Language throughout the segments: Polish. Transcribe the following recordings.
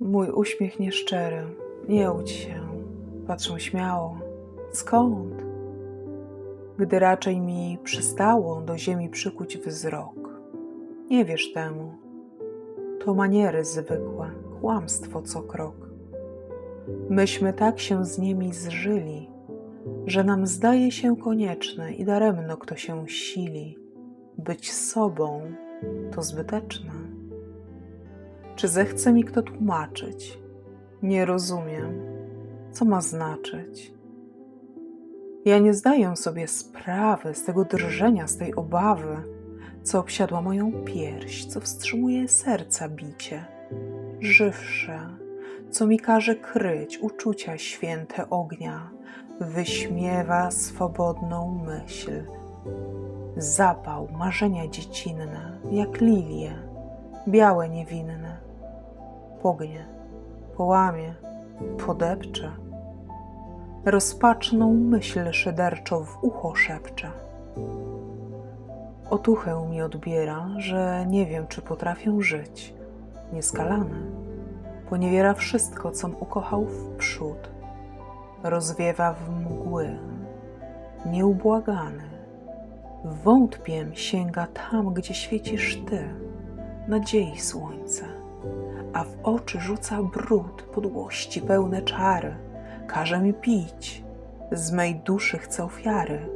Mój uśmiech nieszczery, nie łudź się, patrzą śmiało. Skąd? Gdy raczej mi przystało do ziemi przykuć wzrok. Nie wiesz temu. To maniery zwykłe, kłamstwo co krok. Myśmy tak się z nimi zżyli, że nam zdaje się konieczne i daremno kto się sili. Być sobą to zbyteczne. Czy zechce mi kto tłumaczyć? Nie rozumiem, co ma znaczyć. Ja nie zdaję sobie sprawy z tego drżenia, z tej obawy, co obsiadła moją pierś, co wstrzymuje serca bicie, żywsze, co mi każe kryć uczucia święte ognia, wyśmiewa swobodną myśl. Zapał, marzenia dziecinne, jak lilie, białe niewinne, pognie, połamie, podepcze. Rozpaczną myśl szyderczo w ucho szepcze. Otuchę mi odbiera, że nie wiem, czy potrafię żyć. Nieskalany, poniewiera wszystko, com ukochał w przód. Rozwiewa w mgły, nieubłagany. Wątpiem sięga tam, gdzie świecisz Ty, nadziei słońce, a w oczy rzuca brud podłości pełne czary. Każe mi pić, z mej duszy chce ofiary,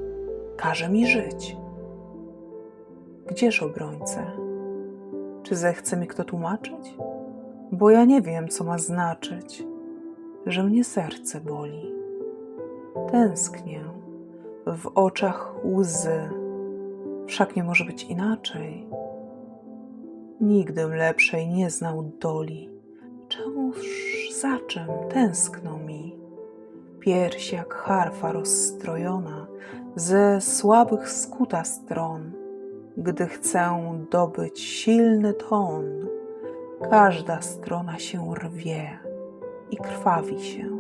każe mi żyć. Gdzież obrońcę? Czy zechce mi kto tłumaczyć? Bo ja nie wiem, co ma znaczyć, że mnie serce boli. Tęsknię, w oczach łzy, wszak nie może być inaczej. Nigdym lepszej nie znał doli. Czemuż za czym tęskno mi? Pierś jak harfa rozstrojona, ze słabych skuta stron. Gdy chcę dobyć silny ton, każda strona się rwie i krwawi się.